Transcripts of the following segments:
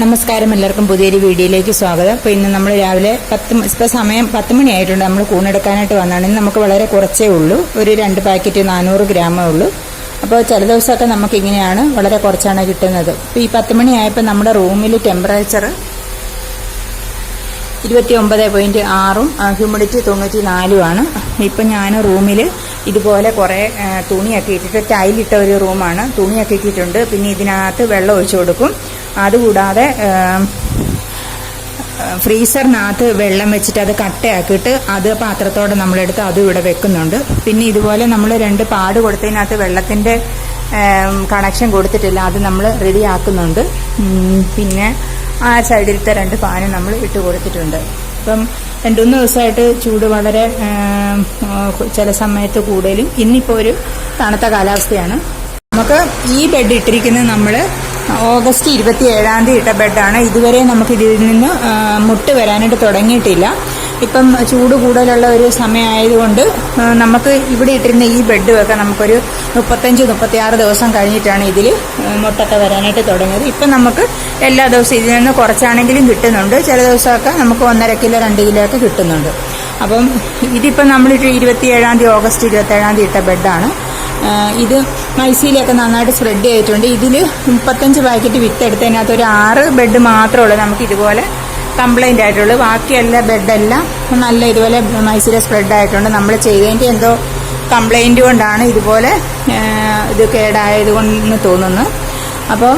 നമസ്കാരം എല്ലാവർക്കും പുതിയൊരു വീഡിയോയിലേക്ക് സ്വാഗതം. അപ്പോൾ ഇന്ന് നമ്മൾ രാവിലെ പത്ത് ഇപ്പോൾ സമയം പത്ത് മണിയായിട്ടുണ്ട്. നമ്മൾ കൂണെടുക്കാനായിട്ട് വന്നതാണ്. ഇന്ന് നമുക്ക് വളരെ കുറച്ചേ ഉള്ളൂ. ഒരു രണ്ട് പാക്കറ്റ് നാനൂറ് ഗ്രാമേ ഉള്ളൂ. അപ്പോൾ ചില ദിവസമൊക്കെ നമുക്ക് ഇങ്ങനെയാണ് വളരെ കുറച്ചാണ് കിട്ടുന്നത്. ഇപ്പോൾ ഈ പത്ത് മണിയായപ്പോൾ നമ്മുടെ റൂമിൽ ടെമ്പറേച്ചർ ഇരുപത്തി ഒമ്പത് പോയിന്റ് ആറും ഹ്യൂമിഡിറ്റി തൊണ്ണൂറ്റി നാലുമാണ് ഇപ്പം ഞാൻ റൂമിൽ ഇതുപോലെ കുറേ തുണിയൊക്കെ ഇട്ടിട്ട് ടൈലിട്ട ഒരു റൂമാണ്. തുണിയൊക്കെ ഇട്ടിട്ടുണ്ട്. പിന്നെ ഇതിനകത്ത് വെള്ളം ഒഴിച്ചു കൊടുക്കും. അതുകൂടാതെ ഫ്രീസറിനകത്ത് വെള്ളം വെച്ചിട്ട് അത് കട്ടയാക്കിയിട്ട് അത് പാത്രത്തോടെ നമ്മളെടുത്ത് അതും ഇവിടെ വെക്കുന്നുണ്ട്. പിന്നെ ഇതുപോലെ നമ്മൾ രണ്ട് പാട് കൊടുത്തതിനകത്ത് വെള്ളത്തിന്റെ കണക്ഷൻ കൊടുത്തിട്ടില്ല. അത് നമ്മൾ റെഡി ആക്കുന്നുണ്ട് പിന്നെ ആ സൈഡിലത്തെ രണ്ട് പാന് നമ്മൾ ഇട്ട് കൊടുത്തിട്ടുണ്ട്. ഇപ്പം രണ്ടുമൂന്ന് ദിവസമായിട്ട് ചൂട് വളരെ ചില സമയത്ത് കൂടുതലും. ഇന്നിപ്പോൾ ഒരു തണുത്ത കാലാവസ്ഥയാണ്. നമുക്ക് ഈ ബെഡ് ഇട്ടിരിക്കുന്നത് നമ്മൾ ഓഗസ്റ്റ് ഇരുപത്തി ഏഴാം തീയതി ഇട്ട ബെഡാണ്. ഇതുവരെ നമുക്ക് ഇതിൽ നിന്ന് മുട്ട് വരാനായിട്ട് തുടങ്ങിയിട്ടില്ല. ഇപ്പം ചൂട് കൂടുതലുള്ള ഒരു സമയമായതുകൊണ്ട് നമുക്ക് ഇവിടെ ഇട്ടിരുന്ന ഈ ബെഡ് ഒക്കെ നമുക്കൊരു മുപ്പത്തഞ്ച് മുപ്പത്തിയാറ് ദിവസം കഴിഞ്ഞിട്ടാണ് ഇതിൽ മുട്ടൊക്കെ വരാനായിട്ട് തുടങ്ങിയത്. ഇപ്പം നമുക്ക് എല്ലാ ദിവസവും ഇതിൽ നിന്ന് കുറച്ചാണെങ്കിലും കിട്ടുന്നുണ്ട്. ചില ദിവസമൊക്കെ നമുക്ക് ഒന്നര കിലോ രണ്ട് കിലോ ഒക്കെ കിട്ടുന്നുണ്ട്. അപ്പം ഇതിപ്പം നമ്മളിട്ട് ഇരുപത്തി ഏഴാം തീയതി ഓഗസ്റ്റ് ഇരുപത്തി ഏഴാം തീയതി ഇട്ട ബെഡാണ്. ഇത് മൈസിയിലൊക്കെ നന്നായിട്ട് സ്പ്രെഡ് ചെയ്തിട്ടുണ്ട്. ഇതിൽ മുപ്പത്തഞ്ച് പാക്കറ്റ് വിത്തെടുത്തതിനകത്ത് ഒരു ആറ് ബെഡ് മാത്രമേ ഉള്ളൂ നമുക്ക് ഇതുപോലെ കംപ്ലൈന്റ് ആയിട്ടുള്ളൂ. ബാക്കിയെല്ലാ ബെഡെല്ലാം നല്ല ഇതുപോലെ മൈസൂരെ സ്പ്രെഡ് ആയിട്ടുണ്ട്. നമ്മൾ ചെയ്തതിന്റെ എന്തോ കംപ്ലൈന്റ് കൊണ്ടാണ് ഇതുപോലെ ഇത് കേടായത് കൊണ്ടെന്ന് തോന്നുന്നു. അപ്പം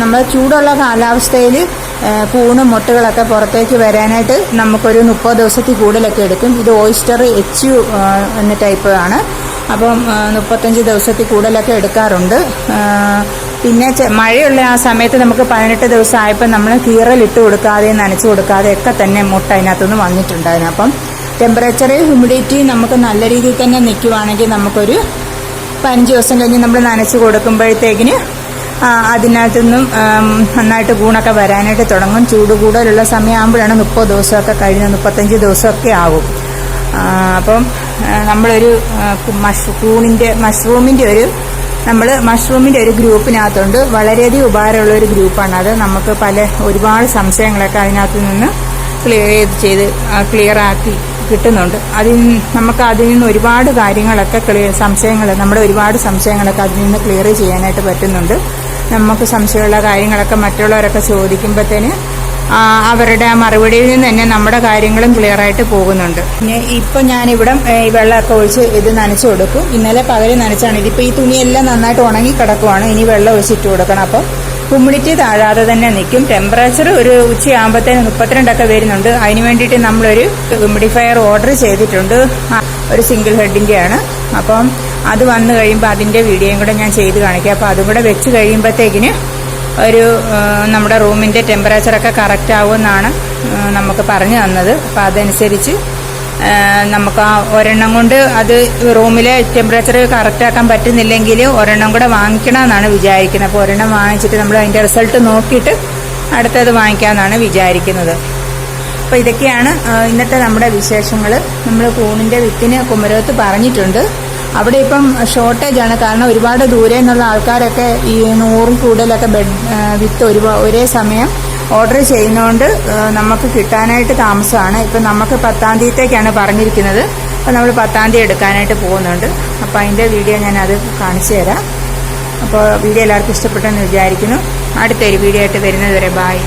നമ്മൾ ചൂടുള്ള കാലാവസ്ഥയിൽ കൂണും മുട്ടകളൊക്കെ പുറത്തേക്ക് വരാനായിട്ട് നമുക്കൊരു മുപ്പത് ദിവസത്തിൽ കൂടുതലൊക്കെ എടുക്കും. ഇത് ഓയിസ്റ്റർ എച്ച് എന്ന ടൈപ്പ് ആണ്. അപ്പം മുപ്പത്തഞ്ച് ദിവസത്തിൽ കൂടുതലൊക്കെ എടുക്കാറുണ്ട്. പിന്നെ മഴയുള്ള ആ സമയത്ത് നമുക്ക് പതിനെട്ട് ദിവസം ആയപ്പോൾ നമ്മൾ കീറലിട്ട് കൊടുക്കാതെ നനച്ചു കൊടുക്കാതെ ഒക്കെ തന്നെ മുട്ട അതിനകത്തുനിന്ന് വന്നിട്ടുണ്ടായിരുന്നു. അപ്പം ടെമ്പറേച്ചർ ഹ്യൂമിഡിറ്റി നമുക്ക് നല്ല രീതിയിൽ തന്നെ നിൽക്കുവാണെങ്കിൽ നമുക്കൊരു പതിനഞ്ച് ദിവസം കഴിഞ്ഞ് നമ്മൾ നനച്ച് കൊടുക്കുമ്പോഴത്തേക്കിന് അതിനകത്തുനിന്നും നന്നായിട്ട് ഗുണമൊക്കെ വരാനായിട്ട് തുടങ്ങും. ചൂട് കൂടുതലുള്ള സമയമാകുമ്പോഴാണ് മുപ്പത് ദിവസമൊക്കെ കഴിഞ്ഞ് മുപ്പത്തഞ്ച് ദിവസമൊക്കെ ആകും അപ്പം നമ്മളൊരു മഷ് കൂണിന്റെ മഷ്റൂമിന്റെ ഒരു നമ്മൾ മഷ്റൂമിന്റെ ഒരു ഗ്രൂപ്പിനകത്തുണ്ട്. വളരെയധികം ഉപകാരമുള്ള ഒരു ഗ്രൂപ്പാണ് അത്. നമുക്ക് പല ഒരുപാട് സംശയങ്ങളൊക്കെ അതിനകത്ത് നിന്ന് ക്ലിയർ ചെയ്ത് ക്ലിയർ ആക്കി കിട്ടുന്നുണ്ട്. അതിൽ നമുക്ക് അതിൽ നിന്ന് ഒരുപാട് കാര്യങ്ങളൊക്കെ ക്ലിയർ സംശയങ്ങൾ നമ്മുടെ ഒരുപാട് സംശയങ്ങളൊക്കെ അതിൽ നിന്ന് ക്ലിയർ ചെയ്യാനായിട്ട് പറ്റുന്നുണ്ട്. നമുക്ക് സംശയമുള്ള കാര്യങ്ങളൊക്കെ മറ്റുള്ളവരൊക്കെ ചോദിക്കുമ്പോഴത്തേന് അവരുടെ മറുപടിയിൽ നിന്ന് തന്നെ നമ്മുടെ കാര്യങ്ങളും ക്ലിയർ ആയിട്ട് പോകുന്നുണ്ട്. പിന്നെ ഇപ്പൊ ഞാനിവിടെ ഈ വെള്ളമൊക്കെ ഒഴിച്ച് ഇത് നനച്ചു കൊടുക്കും. ഇന്നലെ പകരം നനച്ചാണ്. ഇതിപ്പോ ഈ തുണിയെല്ലാം നന്നായിട്ട് ഉണങ്ങി കിടക്കുവാണ്. ഇനി വെള്ളം ഒഴിച്ചിട്ട് കൊടുക്കണം. അപ്പം ഹ്യൂമിഡിറ്റി താഴാതെ തന്നെ നിൽക്കും. ടെമ്പറേച്ചർ ഒരു ഉച്ചയാകുമ്പോഴത്തേന് മുപ്പത്തിരണ്ടൊക്കെ വരുന്നുണ്ട്. അതിന് വേണ്ടിയിട്ട് നമ്മളൊരു ഹ്യൂമിഡിഫയർ ഓർഡർ ചെയ്തിട്ടുണ്ട്. ഒരു സിംഗിൾ ഹെഡിന്റെയാണ് അപ്പം അത് വന്നു കഴിയുമ്പോൾ അതിന്റെ വീഡിയോയും കൂടെ ഞാൻ ചെയ്ത് കാണിക്കാം. അപ്പോൾ അതും കൂടെ വെച്ച് കഴിയുമ്പോഴത്തേക്കിന് ഒരു നമ്മുടെ റൂമിന്റെ ടെമ്പറേച്ചറൊക്കെ കറക്റ്റ് ആവുമെന്നാണ് നമുക്ക് പറഞ്ഞു തന്നത്. അപ്പോൾ അതനുസരിച്ച് നമുക്ക് ആ ഒരെണ്ണം കൊണ്ട് അത് റൂമിലെ ടെമ്പറേച്ചർ കറക്റ്റ് ആക്കാൻ പറ്റുന്നില്ലെങ്കിൽ ഒരെണ്ണം കൂടെ വാങ്ങിക്കണമെന്നാണ് വിചാരിക്കുന്നത്. അപ്പോൾ ഒരെണ്ണം വാങ്ങിച്ചിട്ട് നമ്മൾ അതിന്റെ റിസൾട്ട് നോക്കിയിട്ട് അടുത്തത് വാങ്ങിക്കാമെന്നാണ് വിചാരിക്കുന്നത്. അപ്പോൾ ഇതൊക്കെയാണ് ഇന്നത്തെ നമ്മുടെ വിശേഷങ്ങൾ നമ്മൾ കൂണിന്റെ വിത്തിന് കുമരകത്ത് പറഞ്ഞിട്ടുണ്ട്. അവിടെ ഇപ്പം ഷോർട്ടേജ് ആണ്. കാരണം ഒരുപാട് ദൂരെ നിന്നുള്ള ആൾക്കാരൊക്കെ ഈ നൂറും കൂടുതലൊക്കെ ബെഡ് വിത്ത് ഒരു ഒരേ സമയം ഓർഡർ ചെയ്യുന്നതുകൊണ്ട് നമുക്ക് കിട്ടാനായിട്ട് താമസമാണ്. ഇപ്പം നമുക്ക് പത്താം തീയതിത്തേക്കാണ് പറഞ്ഞിരിക്കുന്നത്. അപ്പോൾ നമ്മൾ പത്താം തീയതി എടുക്കാനായിട്ട് പോകുന്നുണ്ട്. അപ്പോൾ അതിന്റെ വീഡിയോ ഞാൻ അത് കാണിച്ചു തരാം. അപ്പോൾ വീഡിയോ എല്ലാവർക്കും ഇഷ്ടപ്പെട്ടെന്ന് വിചാരിക്കുന്നു. അടുത്തൊരു വീഡിയോ ആയിട്ട് വരുന്നത് വരെ ബായ്